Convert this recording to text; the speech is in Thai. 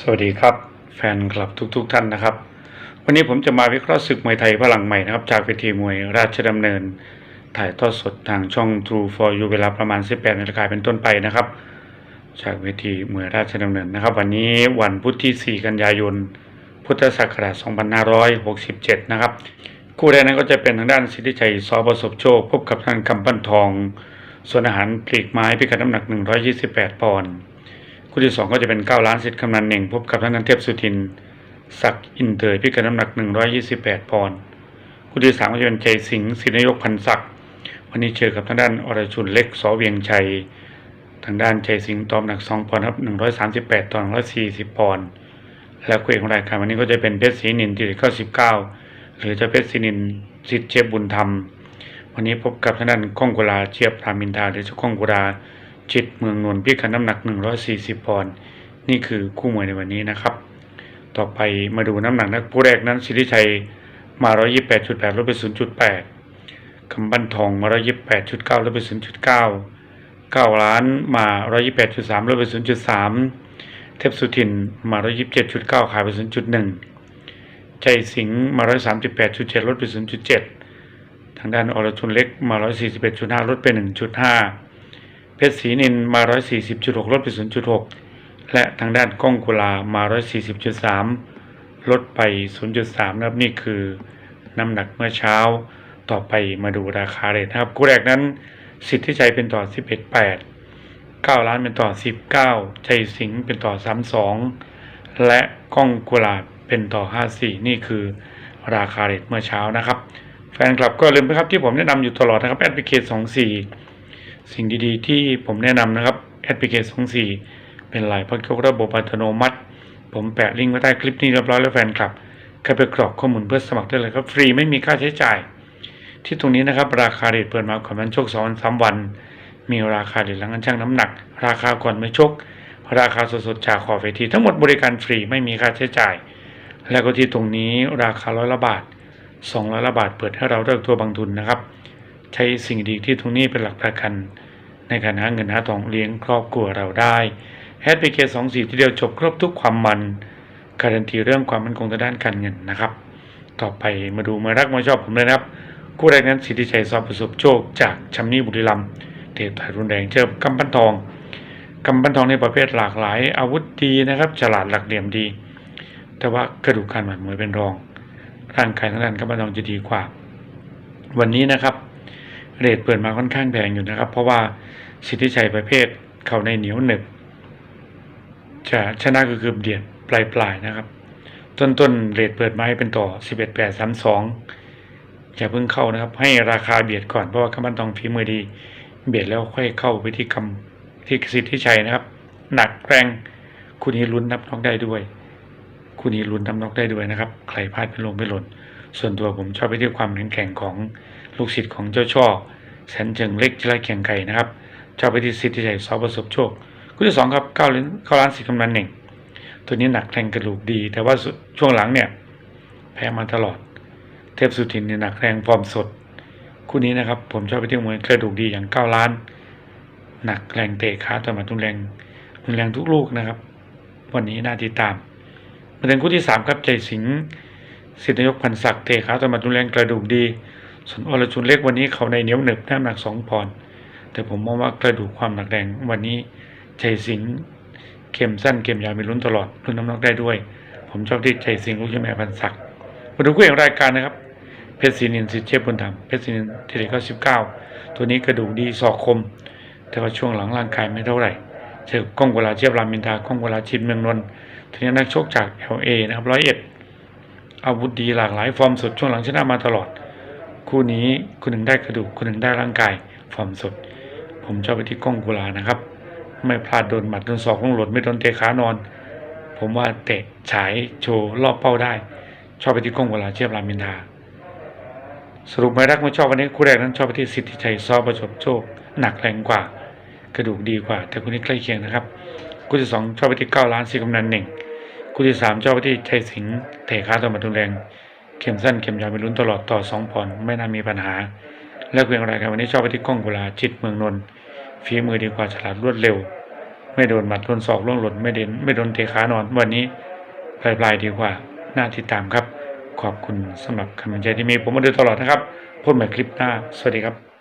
สวัสดีครับแฟนคลับทุกๆทท่านนะครับ วันนี้ผมจะมาวิเคราะห์ศึกมวยไทยพลังใหม่นะครับจากเวทีมวยราชดำเนิน ถ่ายทอดสดทางช่อง True for You เวลาประมาณ 18นาฬิกาเป็นต้นไปนะครับ จากเวทีมวยราชดำเนินนะครับ วันนี้วันพุธที่ 4 กันยายน พุทธศักราช2567 นะครับ คู่แรกนั้นก็จะเป็นทางด้านสิทธิชัยซอประสบโชค พบกับทางคำปั้นทอง ส่วนอาหารปลีกไม้พิกัดน้ำหนัก 128 ปอนด์ คู่ที่สองก็จะเป็นเก้าล้านสิทธิ์กำนันเน่งพบกับท่านนันเทพสุทินศักอินเตอร์พิกัดน้ำหนัก 128 ปอนด์คู่ที่สามก็จะเป็นใจสิงห์ศินายกพันศักดิ์วันนี้เจอกับทางด้านอรชุนเล็กสอเวียงชัย ทางด้านใจสิงห์ตอมหนัก 2 ปอนด์ครับ 138 ต่อ 140 ปอนด์และคู่เอกของรายการวันนี้ก็จะเป็นเพชรศรีนินที่99 หรือจะเพชรศรีนินสิทธิ์เชฟบุญธรรม วันนี้พบกับทางด้านก้องกุลาเชียบรามินทาหรือเจ้าก้องกุลา จิตเมืองนวลพิกัดน้ำหนัก 140 ปอนด์นี่คือคู่มวยในวันนี้นะครับ ต่อไปมาดูน้ำหนักนักผู้แรกนั้นสิทธิชัยมา 128.8ลดไป 0.8คำบันทองมา 128.9ลดไป 0.9 9ล้านมา 128.3ลดไป 0.3 เทพสุทินมา 127.9 ขายไป 0.1 ใจสิงห์มา 138.7ลดไป 0.7 ทางด้านอรชุนเล็กมา 141.5ลดไป 1.5 เพชรศรีนินมา 140.6 ลดไป 0.6 และทางด้านก้องกุลามา 140.3 ลดไป 0.3 นะครับนี่คือน้ำหนักเมื่อเช้าต่อไปมาดูราคาเรทนะครับคู่แรกนั้น สิทธิชัยเป็นต่อ 11.8 9 ล้านเป็นต่อ 19ใจสิงห์เป็นต่อ 32 และก้องกุลาเป็นต่อ 54 นี่คือราคาเรทเมื่อเช้านะครับ แฟนคลับก็ลืมไปครับที่ผมแนะนำอยู่ตลอดนะครับแอดพิเคท24 สิ่งดีๆ ที่ผมแนะนำนะครับแอดพิเคท24 เป็นลายพักยกระบบอัตโนมัติ ผมแปะลิงก์ไว้ใต้คลิปนี้เรียบร้อยแล้วแฟนคลับเข้าไปกรอกข้อมูลเพื่อสมัครได้เลยครับ ฟรีไม่มีค่าใช้จ่าย ที่ตรงนี้นะครับ ราคาเรทเปิดมาก่อนวันชกสองวันสามวัน มีราคาเรทหลังการชั่งน้ำหนัก ราคาก่อนไม่ชก ราคาสดๆจากขอบเวที ทั้งหมดบริการฟรีไม่มีค่าใช้จ่าย แล้วก็ที่ตรงนี้ราคาร้อยละบาท200ละบาทเปิดให้เราเลือกตัวบางทุนนะครับ ใช้สิ่งดีที่ตรงนี้เป็นหลักประกัน ในการหาเงินหาทองเลี้ยงครอบครัวเราได้แฮปปี้เคสองสี่ทีเดียวจบครบทุกความมันการันตีเรื่องความมั่นคงทางด้านการเงินนะครับ ต่อไปมาดูมารักมาชอบผมเลยนะครับ คู่แรกนั้นสิทธิชัยซอประสบโชคจากชัมนี่บุรีรัมย์เตะต่อยรุนแรงเจอกำปั้นทองกำปั้นทองในประเภทหลากหลาย อาวุธดีนะครับ ฉลาดหลักเหลี่ยมดี แต่ว่ากระดูกการหมัดมวยเป็นรอง ร่างกายทางด้านกำปั้นทองจะดีกว่า วันนี้นะครับ เรทเปิดมาค่อนข้างแพงอยู่นะครับ เพราะว่าสิทธิชัยประเภทเขาในเหนียวหนึบจะชนะก็คือเดียดปลายปลายๆนะครับ ต้นต้นๆเรทเปิดมาให้เป็นต่อ 11 8 3 2อย่าเพิ่งเข้านะครับ ให้ราคาเบียดก่อนเพราะว่าคำบันตองฝีมือดี เบียดแล้วค่อยเข้าไปที่คำที่สิทธิชัยนะครับ หนักแรงคู่นี้ลุ้นนับน็อกได้ด้วยคู่นี้ลุ้นนับน็อกได้ด้วยนะครับ ใครพลาดไปลงไปหล่นส่วนตัวผมชอบไปที่ความแข็งแกร่งของลูกศิษย์ของเจ้าช่อ แสนเจิงเล็กจิไรเกียงไก่นะครับชอบไปที่สิทธิชัยสอประสบโชคคู่ที่สองครับเก้าล้านเก้าล้านสิบกำนันหนึ่งตัวนี้หนักแรงกระดูกดี แต่ว่าช่วงหลังเนี่ย แพ้มาตลอด เทพสุทินเนี่ยหนักแรงฟอร์มสด คู่นี้นะครับ ผมชอบไปที่มวยกระดูกดีอย่างเก้าล้าน หนักแรงเตะขาต่อมาทุนแรงทุนแรงทุกลูกนะครับ วันนี้น่าติดตามมาถึงคู่ที่สามครับใจสิงสิทธินายกพันศักดิ์เตะขาต่อมาทุนแรงกระดูกดี ส่วนอรชุนเล็กวันนี้เขาในเหนียวหนึบน้ำหนักสองปอนด์แต่ผมมองว่ากระดูกความหนักแรงวันนี้ใจสิงห์เข็มสั้นเข็มยาวมีลุ้นตลอดลุ้นน้ำหนักได้ด้วย ผมชอบที่ใจสิงห์ลูกเจ้าแม่พันศักดิ์มาดูคู่เอกรายการนะครับเพชรศรีนินสิทธิ์เชฟบุญธรรมเพชรศรีนินเทเด็กก็สิบเก้าตัวนี้กระดูกดีศอกคม แต่ว่าช่วงหลังร่างกายไม่เท่าไหร่เจอกล้องเวลาเชียบรามินทากล้องเวลาชินเมืองนนท์ทีนี้นักชกจาก LA นะครับร้อยเอ็ดอาวุธดีหลากหลายฟอร์มสดช่วงหลังชนะมาตลอด คู่นี้คนหนึ่งได้กระดูกคนหนึ่งได้ร่างกายฟอร์มสด ผมชอบไปที่ก้องกุลานะครับ ไม่พลาดโดนหมัดโดนศอกลงหลดไม่โดนเตะขานอน ผมว่าเตะฉายโชว์รอบเป้าได้ ชอบไปที่ก้องเวลาเชียบรามินทาสรุปไม่รักไม่ชอบวันนี้คู่แรกนั้นชอบไปที่สิทธิชัยซอประสบโชคหนักแรงกว่า กระดูกดีกว่า แต่คู่นี้ใกล้เคียงนะครับคู่ที่สองชอบไปที่เก้าล้านสี่กำนันหนึ่งคู่ที่สามชอบไปที่ชัยสิงห์เตะขาต่อมาทุนแรง เข็มสั้นเข็มยาวมีลุ้นตลอดต่อสองผ่อนไม่น่ามีปัญหา และเพียงไรกันวันนี้ชอบไปที่กล้องกุลาจิตเมืองนนท์ฝีมือดีกว่าฉลาดรวดเร็ว ไม่โดนหมัดโดนศอกล่วงหล่นไม่เด่นไม่โดนเทขานอน วันนี้ปลายปลายดีกว่าน่าติดตามครับ ขอบคุณสำหรับคำบรรยายที่มีผมมาโดยตลอดนะครับพบใหม่คลิปหน้า สวัสดีครับ